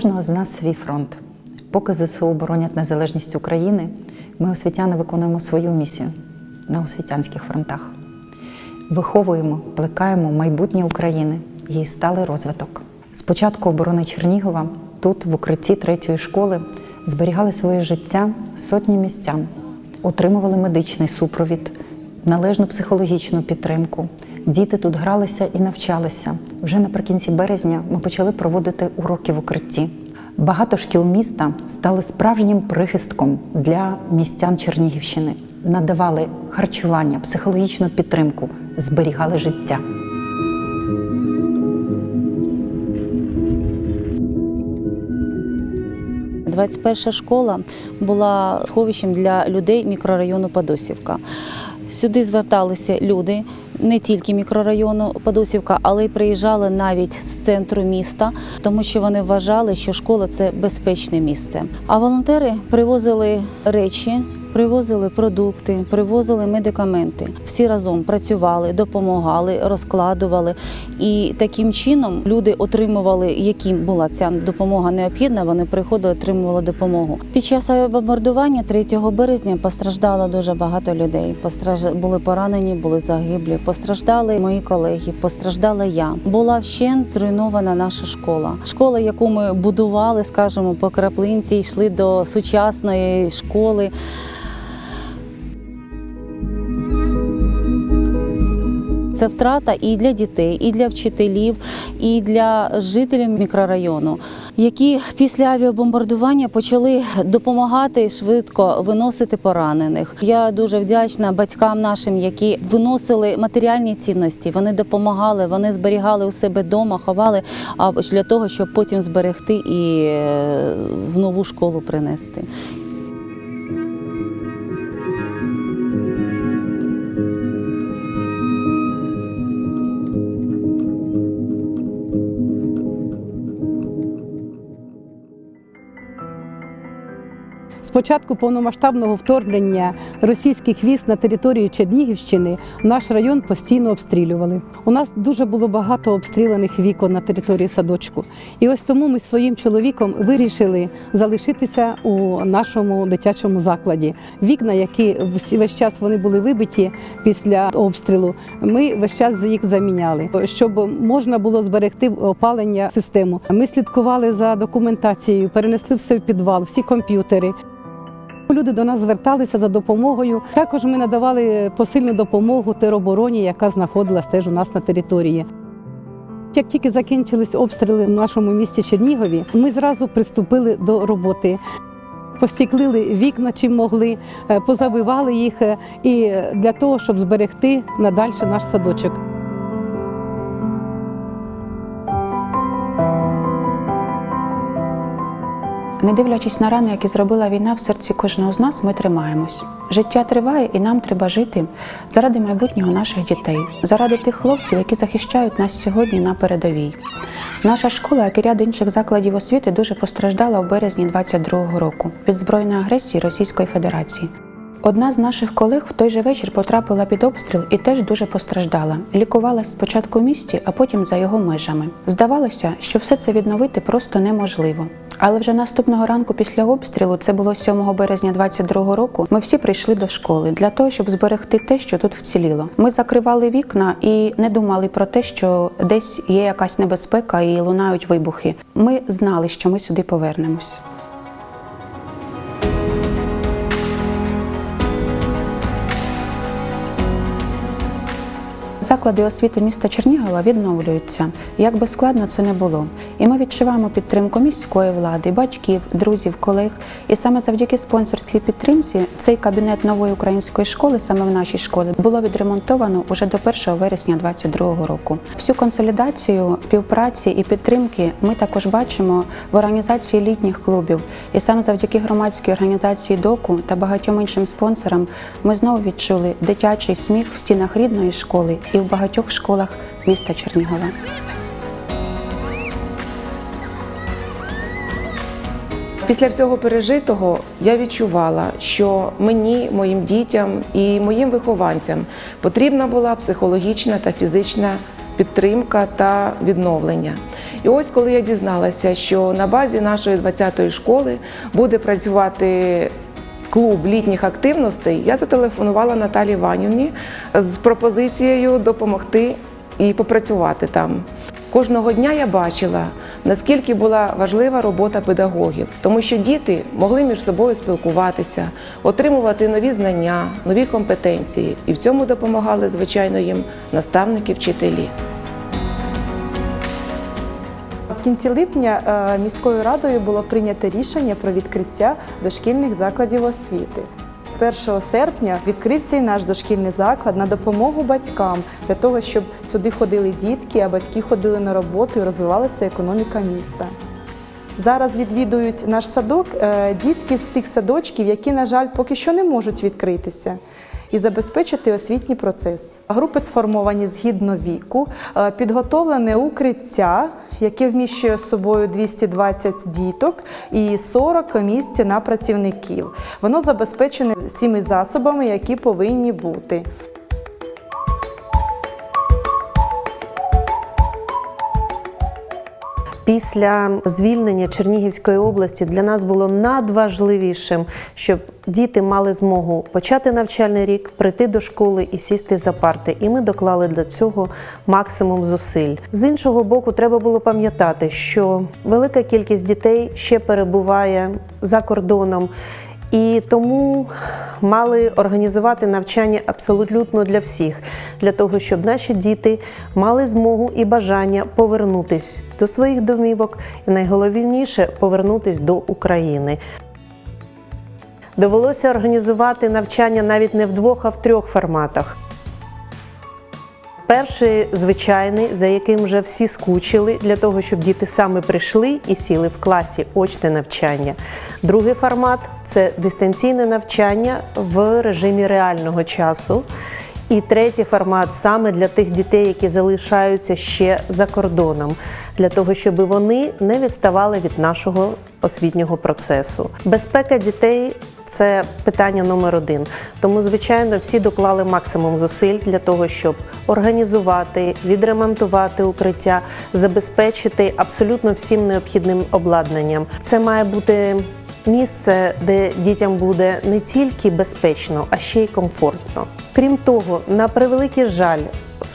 кожного з нас свій фронт. Поки ЗСУ оборонять незалежність України, ми, освітяни, виконуємо свою місію на освітянських фронтах. Виховуємо, плекаємо майбутнє України, її сталий розвиток. З початку оборони Чернігова тут, в укритті третьої школи, зберігали своє життя сотні містян, отримували медичний супровід, належну психологічну підтримку. Діти тут гралися і навчалися. Вже наприкінці березня ми почали проводити уроки в укритті. Багато шкіл міста стали справжнім прихистком для містян Чернігівщини, надавали харчування, психологічну підтримку, зберігали життя. – 21 школа була сховищем для людей мікрорайону Подосівка. Сюди зверталися люди не тільки мікрорайону Подусівка, але й приїжджали навіть з центру міста, тому що вони вважали, що школа це безпечне місце. А волонтери привозили речі. Привозили продукти, привозили медикаменти. Всі разом працювали, допомагали, розкладували. І таким чином люди отримували, яким була ця допомога необхідна. Вони приходили, отримували допомогу. Під час авіабомбардування 3 березня постраждало дуже багато людей. Постраж... були поранені, були загиблі. Постраждали мої колеги, постраждала я. Була вщент зруйнована наша школа. Школа, яку ми будували, скажімо, по краплинці, йшли до сучасної школи. Це втрата і для дітей, і для вчителів, і для жителів мікрорайону, які після авіабомбардування почали допомагати швидко виносити поранених. Я дуже вдячна батькам нашим, які виносили матеріальні цінності. Вони допомагали, вони зберігали у себе вдома, ховали для того, щоб потім зберегти і е, в нову школу принести. З початку повномасштабного вторгнення російських військ на територію Чернігівщини наш район постійно обстрілювали. У нас дуже було багато обстріляних вікон на території садочку. І ось тому ми з своїм чоловіком вирішили залишитися у нашому дитячому закладі. Вікна, які весь час вони були вибиті після обстрілу, ми весь час їх заміняли, щоб можна було зберегти опалення систему. Ми слідкували за документацією, перенесли все в підвал, всі комп'ютери. Люди до нас зверталися за допомогою. Також ми надавали посильну допомогу теробороні, яка знаходилась теж у нас на території. Як тільки закінчились обстріли в нашому місті Чернігові, ми зразу приступили до роботи. Постіклили вікна, чим могли, е, позабивали їх е, і для того, щоб зберегти надальше наш садочок. Не дивлячись на рани, які зробила війна в серці кожного з нас, ми тримаємось. Життя триває, і нам треба жити заради майбутнього наших дітей, заради тих хлопців, які захищають нас сьогодні на передовій. Наша школа, як і ряд інших закладів освіти, дуже постраждала в березні 22-го року від збройної агресії Російської Федерації. Одна з наших колег в той же вечір потрапила під обстріл і теж дуже постраждала. Лікувалась спочатку в місті, а потім за його межами. Здавалося, що все це відновити просто неможливо. Але вже наступного ранку після обстрілу, це було 7 березня 22-го року, ми всі прийшли до школи для того, щоб зберегти те, що тут вціліло. Ми закривали вікна і не думали про те, що десь є якась небезпека і лунають вибухи. Ми знали, що ми сюди повернемось. Заклади освіти міста Чернігова відновлюються. Як би складно це не було. І ми відчуваємо підтримку міської влади, батьків, друзів, колег. І саме завдяки спонсорській підтримці цей кабінет нової української школи, саме в нашій школі, було відремонтовано уже до 1 вересня 2022 року. Всю консолідацію співпраці і підтримки ми також бачимо в організації літніх клубів. І саме завдяки громадській організації ДОКу та багатьом іншим спонсорам ми знову відчули дитячий сміх в стінах рідної школи і в багатьох школах міста Чернігова. Після всього пережитого я відчувала, що мені, моїм дітям і моїм вихованцям потрібна була психологічна та фізична підтримка та відновлення. І ось коли я дізналася, що на базі нашої 20-ї школи буде працювати клуб літніх активностей, я зателефонувала Наталі Іванівні з пропозицією допомогти і попрацювати там. Кожного дня я бачила, наскільки була важлива робота педагогів, тому що діти могли між собою спілкуватися, отримувати нові знання, нові компетенції, і в цьому допомагали, звичайно, їм наставники, вчителі. Кінці липня е, міською радою було прийнято рішення про відкриття дошкільних закладів освіти. З 1 серпня відкрився і наш дошкільний заклад на допомогу батькам для того, щоб сюди ходили дітки, а батьки ходили на роботу і розвивалася економіка міста. Зараз відвідують наш садок е, дітки з тих садочків, які, на жаль, поки що не можуть відкритися. І забезпечити освітній процес. Групи сформовані згідно віку, е, підготовлене укриття, яке вміщує собою 220 діток і 40 місць на працівників. Воно забезпечене всіми засобами, які повинні бути. Після звільнення Чернігівської області для нас було надважливішим, щоб діти мали змогу почати навчальний рік, прийти до школи і сісти за парти. І ми доклали для цього максимум зусиль. З іншого боку, треба було пам'ятати, що велика кількість дітей ще перебуває за кордоном. І тому мали організувати навчання абсолютно для всіх, для того, щоб наші діти мали змогу і бажання повернутись до своїх домівок, і найголовніше повернутись до України. Довелося організувати навчання навіть не в двох, а в трьох форматах. Перший звичайний, за яким вже всі скучили, для того, щоб діти саме прийшли і сіли в класі очне навчання. Другий формат це дистанційне навчання в режимі реального часу. І третій формат саме для тих дітей, які залишаються ще за кордоном, для того, щоб вони не відставали від нашого освітнього процесу. Безпека дітей це питання номер один. Тому, звичайно, всі доклали максимум зусиль для того, щоб організувати, відремонтувати укриття, забезпечити абсолютно всім необхідним обладнанням. Це має бути місце, де дітям буде не тільки безпечно, а ще й комфортно. Крім того, на превеликий жаль.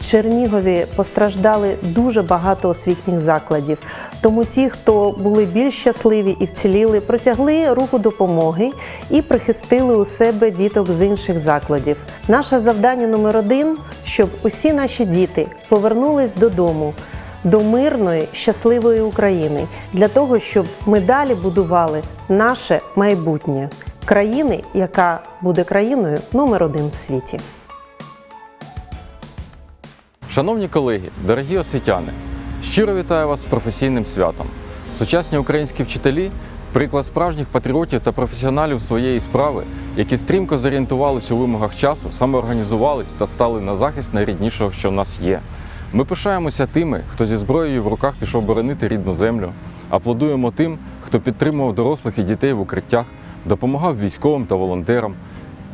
Чернігові постраждали дуже багато освітніх закладів. Тому ті, хто були більш щасливі і вціліли, протягли руку допомоги і прихистили у себе діток з інших закладів. Наше завдання номер один, щоб усі наші діти повернулись додому до мирної, щасливої України для того, щоб ми далі будували наше майбутнє країни, яка буде країною номер один в світі. Шановні колеги, дорогі освітяни, щиро вітаю вас з професійним святом. Сучасні українські вчителі приклад справжніх патріотів та професіоналів своєї справи, які стрімко зорієнтувалися у вимогах часу, самоорганізувались та стали на захист найріднішого, що в нас є. Ми пишаємося тими, хто зі зброєю в руках пішов боронити рідну землю, аплодуємо тим, хто підтримував дорослих і дітей в укриттях, допомагав військовим та волонтерам.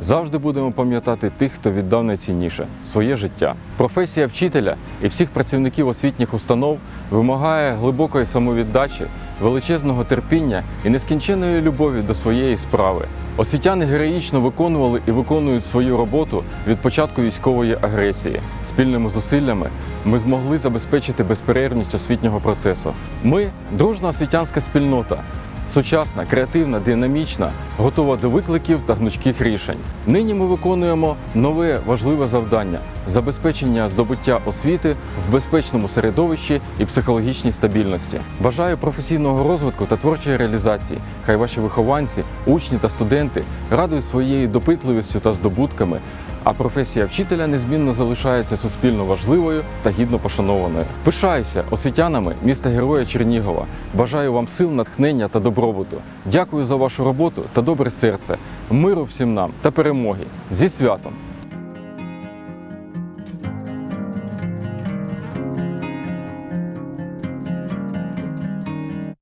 Завжди будемо пам'ятати тих, хто віддав найцінніше своє життя. Професія вчителя і всіх працівників освітніх установ вимагає глибокої самовіддачі, величезного терпіння і нескінченної любові до своєї справи. Освітяни героїчно виконували і виконують свою роботу від початку військової агресії. Спільними зусиллями ми змогли забезпечити безперервність освітнього процесу. Ми дружна освітянська спільнота. Сучасна, креативна, динамічна, готова до викликів та гнучких рішень. Нині ми виконуємо нове важливе завдання забезпечення здобуття освіти в безпечному середовищі і психологічній стабільності. Бажаю професійного розвитку та творчої реалізації. Хай ваші вихованці, учні та студенти радують своєю допитливістю та здобутками. А професія вчителя незмінно залишається суспільно важливою та гідно пошанованою. Пишаюся освітянами міста Героя Чернігова. Бажаю вам сил, натхнення та добробуту. Дякую за вашу роботу та добре серце, миру всім нам та перемоги зі святом!